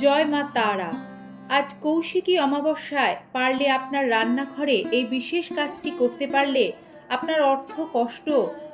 জয় মা তারা। আজ কৌশিকী অমাবস্যায় পারলে আপনার রান্নাঘরে এই বিশেষ কাজটি করতে পারলে আপনার অর্থ, কষ্ট,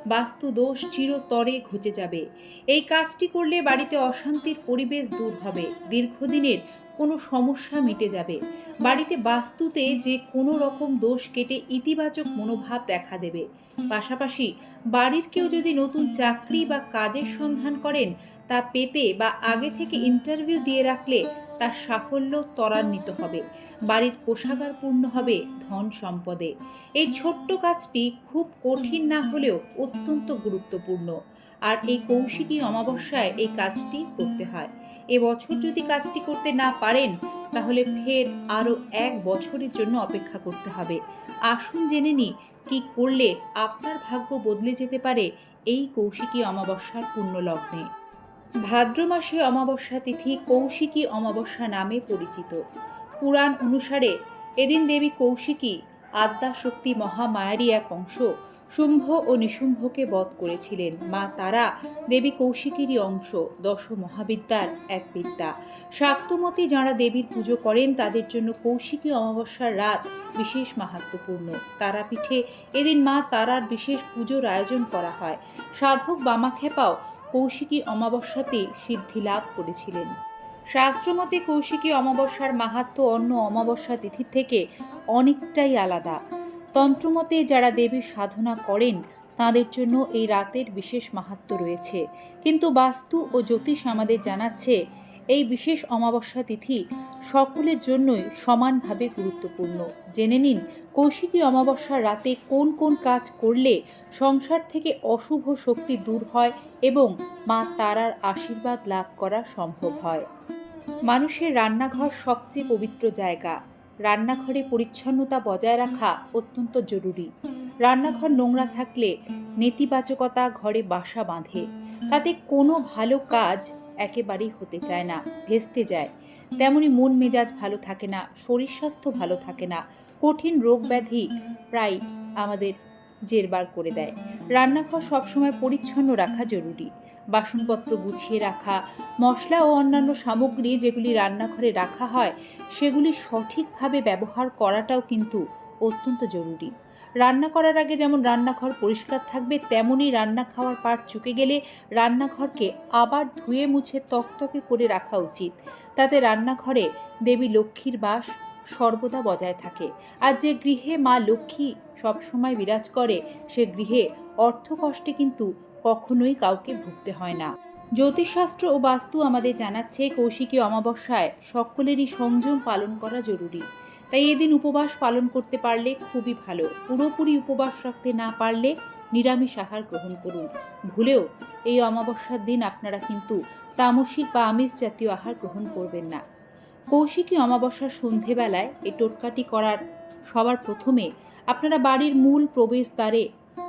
বাস্তু দোষ চিরতরে ঘুচে যাবে। এই কাজটি করলে বাড়িতে অশান্তির পরিবেশ দূর হবে, দীর্ঘদিনের কোনো সমস্যা মিটে যাবে। বাড়িতে বাস্তুতে যে কোনো রকম দোষ কেটে ইতিবাচক মনোভাব দেখা দেবে। পাশাপাশি বাড়ির কেউ যদি নতুন চাকরি বা কাজের সন্ধান করেন তা পেতে বা আগে থেকে ইন্টারভিউ দিয়ে রাখলে তার সাফল্য ত্বরান্বিত হবে। বাড়ির কোষাগার পূর্ণ হবে ধন সম্পদে। এই ছোট্ট কাজটি খুব কঠিন না হলেও অত্যন্ত গুরুত্বপূর্ণ। আর এই কৌশিকী অমাবস্যায় এই কাজটি করতে হয়। এবছর যদি কাজটি করতে না পারেন, তাহলে ফের আরও এক বছরের জন্য অপেক্ষা করতে হবে। আসুন জেনে নিই, কি করলে আপনার ভাগ্য বদলে যেতে পারে এই কৌশিকী অমাবস্যার পূর্ণ লগ্নে ভাদ্র মাসে অমাবস্যা তিথি কৌশিকী অমাবস্যা নামে পরিচিত। পুরাণ অনুসারে এদিন দেবী কৌশিকী আদ্যাশক্তি মহামায়ারই এক অংশ শুম্ভ ও নিশুম্ভকে বধ করেছিলেন। মা তারা দেবী কৌশিকীরই অংশ দশ মহাবিদ্যার এক বিদ্যা। শাক্তমতী যাঁরা দেবীর পুজো করেন, তাদের জন্য কৌশিকী অমাবস্যার রাত বিশেষ মাহাত্মপূর্ণ তারাপীঠে এদিন মা তারার বিশেষ পুজোর আয়োজন করা হয়। সাধক বামাখ্যাপাও কৌশিকী অমাবস্যাতে সিদ্ধি লাভ করেছিলেন। শাস্ত্রমতে কৌশিকী অমাবস্যার মাহাত্ম অন্য অমাবস্যা তিথির থেকে অনেকটাই আলাদা। তন্ত্রমতে যারা দেবীর সাধনা করেন, তাদের জন্য এই রাতের বিশেষ মাহাত্ম রয়েছে। কিন্তু বাস্তু ও জ্যোতিষ আমাদের জানাচ্ছে এই বিশেষ অমাবস্যা তিথি সকলের জন্যই সমানভাবে গুরুত্বপূর্ণ। জেনে নিন, কৌশিকী অমাবস্যার রাতে কোন কোন কাজ করলে সংসার থেকে অশুভ শক্তি দূর হয় এবং মা তারার আশীর্বাদ লাভ করা সম্ভব হয়? মানুষের রান্নাঘর সবচেয়ে পবিত্র জায়গা। রান্নাঘরে পরিচ্ছন্নতা বজায় রাখা অত্যন্ত জরুরি। রান্নাঘর নোংরা থাকলে নেতিবাচকতা ঘরে বাসা বাঁধে। তাতে কোনো ভালো কাজ একেবারেই হতে চায় না, ভেস্তে যায়। তেমনি মন মেজাজ ভালো থাকে না, শরীর স্বাস্থ্য ভালো থাকে না, কঠিন রোগ ব্যাধি প্রায় আমাদের জেরবার করে দেয়। রান্নাঘর সবসময় পরিচ্ছন্ন রাখা জরুরি। বাসনপত্র গুছিয়ে রাখা, মশলা ও অন্যান্য সামগ্রী যেগুলি রান্নাঘরে রাখা হয়, সেগুলি সঠিকভাবে ব্যবহার করাটাও কিন্তু অত্যন্ত জরুরি। রান্না করার আগে যেমন রান্নাঘর পরিষ্কার থাকবে, তেমনই রান্না খাওয়ার পাট চুকে গেলে রান্নাঘরকে আবার ধুয়ে মুছে তকতকে করে রাখা উচিত। তাতে রান্নাঘরে দেবী লক্ষ্মীর বাস সর্বদা বজায় থাকে। আর যে গৃহে মা লক্ষ্মী সবসময় বিরাজ করে, সে গৃহে অর্থকষ্টে কিন্তু কখনোই কাউকে ভুগতে হয় না। জ্যোতিষশাস্ত্র ও বাস্তু আমাদের জানাচ্ছে কৌশিকী অমাবস্যায় সকলেরই সংযম পালন করা জরুরি। তাই এদিন উপবাস পালন করতে পারলে খুবই ভালো। পুরোপুরি উপবাস রাখতে না পারলে নিরামিষ আহার গ্রহণ করুন। ভুলেও এই অমাবস্যার দিন আপনারা কিন্তু তামসিক বা আমিষ জাতীয় আহার গ্রহণ করবেন না। কৌশিকী অমাবস্যার সন্ধেবেলায় এই টোটকাটি করার সবার প্রথমে আপনারা বাড়ির মূল প্রবেশদ্বারে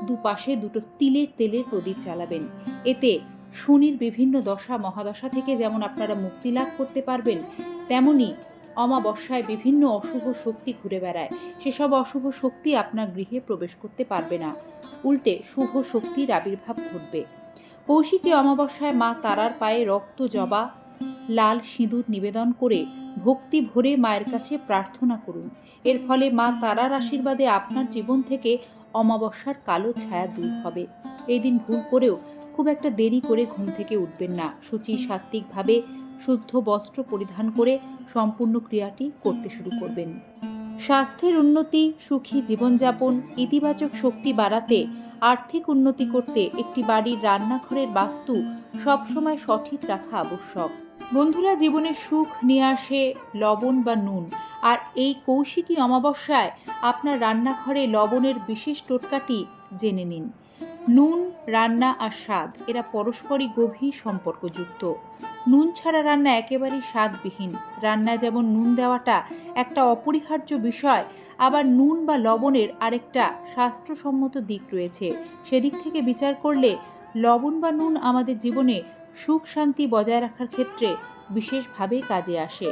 দুপাশে দুটো তিলের তেলের প্রদীপ জ্বালাবেন। এতে শনির বিভিন্ন দশা, মহাদশা থেকে যেমন আপনারা মুক্তি লাভ করতে পারবেন, তেমনি অমাবস্যায় বিভিন্ন অশুভ শক্তি ঘুরে বেড়ায়। সেসব অশুভ শক্তি আপনার গৃহে প্রবেশ করতে পারবে না। উল্টে শুভ শক্তির আবির্ভাব ঘটবে। কৌশিকী অমাবস্যায় মা তারার পায়ে রক্ত জবা, লাল সিঁদুর নিবেদন করে ভক্তি ভরে মায়ের কাছে প্রার্থনা করুন। এর ফলে মা তারার আশীর্বাদে আপনার জীবন থেকে অমাবস্যার কালো ছায়া দূর হবে। এই দিন ভুল করেও খুব একটা দেরি করে ঘুম থেকে উঠবেন না। সুচি সাত্ত্বিকভাবে শুদ্ধ বস্ত্র পরিধান করে সম্পূর্ণ ক্রিয়াটি করতে শুরু করবেন। স্বাস্থ্যের উন্নতি, সুখী জীবনযাপন, ইতিবাচক শক্তি বাড়াতে, আর্থিক উন্নতি করতে একটি বাড়ির রান্নাঘরের বাস্তু সবসময় সঠিক রাখা আবশ্যক। বন্ধুরা জীবনে সুখ নিয়ে আসে লবণ বা নুন। আর এই কৌশিকী অমাবস্যায় আপনার রান্নাঘরে লবণের বিশেষ টোটকাটি জেনে নিন। নুন, রান্না আর স্বাদ এরা পরস্পরই গভীর সম্পর্কযুক্ত। নুন ছাড়া রান্না একেবারেই স্বাদবিহীন। রান্নায় যেমন নুন দেওয়াটা একটা অপরিহার্য বিষয়, আবার নুন বা লবণের আরেকটা স্বাস্থ্যসম্মত দিক রয়েছে। সেদিক থেকে বিচার করলে লবণ বা নুন আমাদের জীবনে সুখ শান্তি বজায় রাখার ক্ষেত্রে বিশেষভাবে কাজে আসে।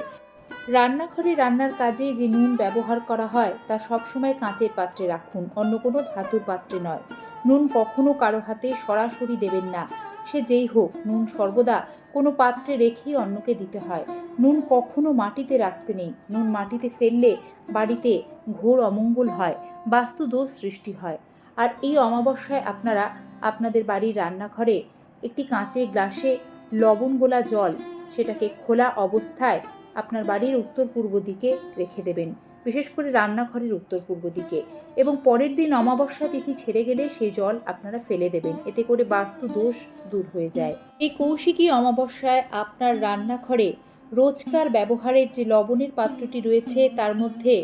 রান্নাঘরে রান্নার কাজে যে নুন ব্যবহার করা হয়, তা সবসময় কাঁচের পাত্রে রাখুন, অন্য কোনো ধাতুর পাত্রে নয়। নুন কখনো কারও হাতে সরাসরি দেবেন না। সে যেই হোক, নুন সর্বদা কোনো পাত্রে রেখেই অন্যকে দিতে হয়। নুন কখনো মাটিতে রাখতে নেই। নুন মাটিতে ফেললে বাড়িতে ঘোর অমঙ্গল হয় বাস্তু দোষ সৃষ্টি হয়। আর এই অমাবস্যায় আপনারা আপনাদের বাড়ির রান্নাঘরে একটি কাঁচের গ্লাসে লবণ গোলা জল, সেটাকে খোলা অবস্থায় আপনার বাড়ির উত্তর পূর্ব দিকে রেখে দেবেন, বিশেষ করে রান্নাঘরের উত্তর পূর্ব দিকে। এবং পরের দিন অমাবস্যা তিথি ছেড়ে গেলে সেই জল আপনারা ফেলে দেবেন, এতে করে বাস্তু দোষ দূর হয়ে যায়। এই কৌশিকী অমাবস্যায় আপনার রান্নাঘরে রোজকার ব্যবহারের যে লবণের পাত্রটি রয়েছে, তার মধ্যে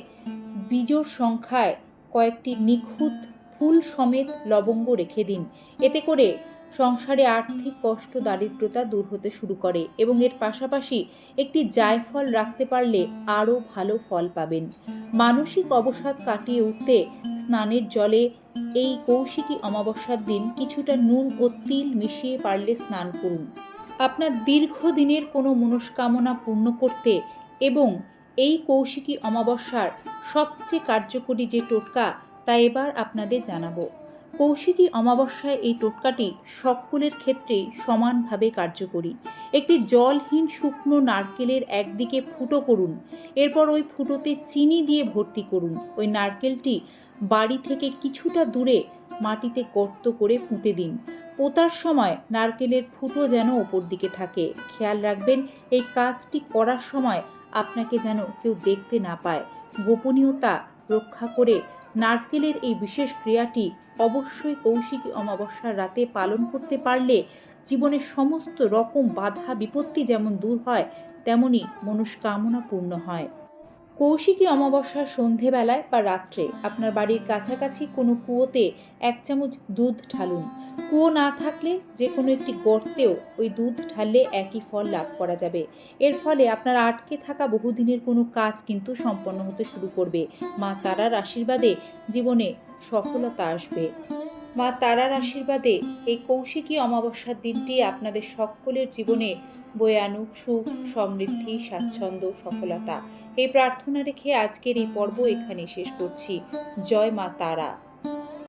বীজোর সংখ্যায় কয়েকটি নিখুঁত ফুল সমেত লবঙ্গ রেখে দিন। এতে করে সংসারে আর্থিক কষ্ট, দারিদ্রতা দূর হতে শুরু করে এবং এর পাশাপাশি একটি জায়ফল রাখতে পারলে আরও ভালো ফল পাবেন। মানসিক অবসাদ কাটিয়ে উঠতে স্নানের জলে এই কৌশিকী অমাবস্যার দিন কিছুটা নুন ও তিল মিশিয়ে পারলে স্নান করুন। আপনার দীর্ঘদিনের কোনো মনস্কামনা পূর্ণ করতে এবং এই কৌশিকী অমাবস্যার সবচেয়ে কার্যকরী যে টোটকা তা এবার আপনাদের জানাব। কৌশিকী অমাবস্যায় এই টোটকাটি সকলের ক্ষেত্রেই সমানভাবে কার্যকরী। একটি জলহীন শুকনো নারকেলের একদিকে ফুটো করুন, এরপর ওই ফুটোতে চিনি দিয়ে ভর্তি করুন। ওই নারকেলটি বাড়ি থেকে কিছুটা দূরে মাটিতে গর্ত করে পুঁতে দিন। পোতার সময় নারকেলের ফুটো যেন ওপর দিকে থাকে। খেয়াল রাখবেন, এই কাজটি করার সময় আপনাকে যেন কেউ দেখতে না পায়। গোপনীয়তা রক্ষা করে নারকেলের এই বিশেষ ক্রিয়াটি অবশ্যই কৌশিকী অমাবস্যার রাতে পালন করতে পারলে জীবনের সমস্ত রকম বাধা বিপত্তি যেমন দূর হয়, তেমনি মনস্কামনা পূর্ণ হয়। কৌশিকী অমাবস্যার সন্ধেবেলায় বা রাত্রে আপনার বাড়ির কাছাকাছি কোনো কুয়োতে এক চামচ দুধ ঢালুন। কুয়ো না থাকলে যে কোনো একটি গর্তেও ওই দুধ ঢাললে একই ফল লাভ করা যাবে। এর ফলে আপনার আটকে থাকা বহুদিনের কোনো কাজ কিন্তু সম্পন্ন হতে শুরু করবে। মা তারার আশীর্বাদে জীবনে সফলতা আসবে। মা তারার আশীর্বাদে এই কৌশিকী অমাবস্যার দিনটি আপনাদের সকলের জীবনে বয়ে আনুক, সুখ, সমৃদ্ধি, স্বাচ্ছন্দ্য, সফলতা। এই প্রার্থনা রেখে আজকের এই পর্ব এখানে শেষ করছি। জয় মা তারা।